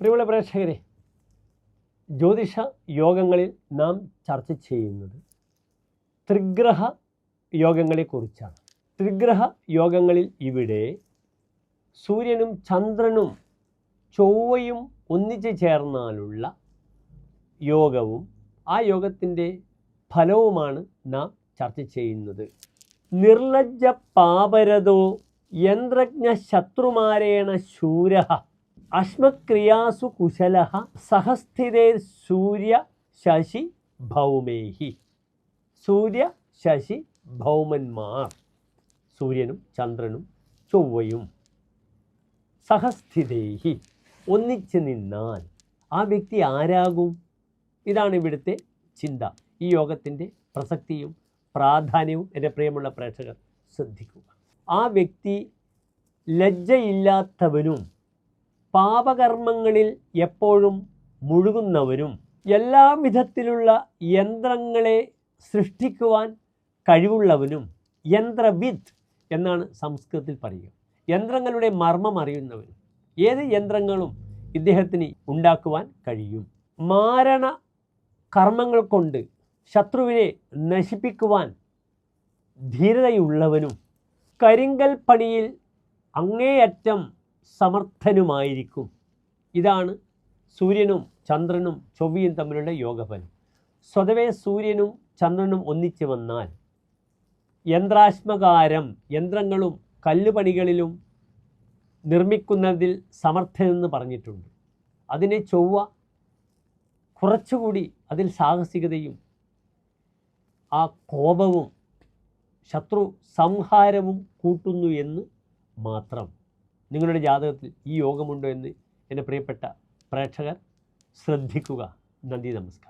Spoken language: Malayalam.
പ്രിയമുള്ള പ്രേക്ഷകരെ ജ്യോതിഷ യോഗങ്ങളിൽ നാം ചർച്ച ചെയ്യുന്നത് ത്രിഗ്രഹ യോഗങ്ങളെക്കുറിച്ചാണ്. ത്രിഗ്രഹ യോഗങ്ങളിൽ ഇവിടെ സൂര്യനും ചന്ദ്രനും ചൊവ്വയും ഒന്നിച്ചു ചേർന്നാലുള്ള യോഗവും ആ യോഗത്തിന്റെ ഫലവുമാണ് നാം ചർച്ച ചെയ്യുന്നത്. നിർലജ്ജ പാപരതോ യന്ത്രജ്ഞ ശത്രുമാരേണ ശൂര. അശ്മക്രിയാസു കുശല സഹസ്ഥിതേ സൂര്യ ശശി ഭൗമേഹി. സൂര്യ ശശി ഭൗമന്മാർ. സൂര്യനും ചന്ദ്രനും ചൊവ്വയും. സഹസ്ഥിതേഹി ഒന്നിച്ച് നിന്നാൽ ആ വ്യക്തി ആരാകും? ഇതാണ് ഇവിടുത്തെ ചിന്ത. ഈ യോഗത്തിന്റെ പ്രസക്തിയും പ്രാധാന്യവും എന്റെ പ്രിയമുള്ള പ്രേക്ഷകർ ശ്രദ്ധിക്കുക. ആ വ്യക്തി ലജ്ജയില്ലാത്തവനും പാപകർമ്മങ്ങളിൽ എപ്പോഴും മുഴുകുന്നവനും എല്ലാ വിധത്തിലുള്ള യന്ത്രങ്ങളെ സൃഷ്ടിക്കുവാൻ കഴിവുള്ളവനും യന്ത്രവിദ് എന്നാണ് സംസ്കൃതത്തിൽ പറയുക. യന്ത്രങ്ങളുടെ മർമ്മം അറിയുന്നവനും ഏത് യന്ത്രങ്ങളും ഇദ്ദേഹത്തിന് ഉണ്ടാക്കുവാൻ കഴിയും. മാരണ കർമ്മങ്ങൾ കൊണ്ട് ശത്രുവിനെ നശിപ്പിക്കുവാൻ ധീരതയുള്ളവനും കരിങ്കൽ പണിയിൽ അങ്ങേയറ്റം സമർത്ഥനുമായിരിക്കും. ഇതാണ് സൂര്യനും ചന്ദ്രനും ചൊവ്വയും തമ്മിലുള്ള യോഗഫലം. സ്വതവേ സൂര്യനും ചന്ദ്രനും ഒന്നിച്ചു വന്നാൽ യന്ത്രാശ്മകാരം യന്ത്രങ്ങളും കല്ലുപണികളിലും നിർമ്മിക്കുന്നതിൽ സമർത്ഥനെന്ന് പറഞ്ഞിട്ടുണ്ട്. അതിനെ ചൊവ്വ കുറച്ചുകൂടി അതിൽ സാഹസികതയും ആ കോപവും ശത്രു സംഹാരവും കൂട്ടുന്നു എന്ന് മാത്രം. നിങ്ങളുടെ ജാതകത്തിൽ ഈ യോഗമുണ്ടോ എന്ന് എന്റെ പ്രിയപ്പെട്ട പ്രേക്ഷകർ ശ്രദ്ധിക്കുക. നന്ദി നമസ്കാരം.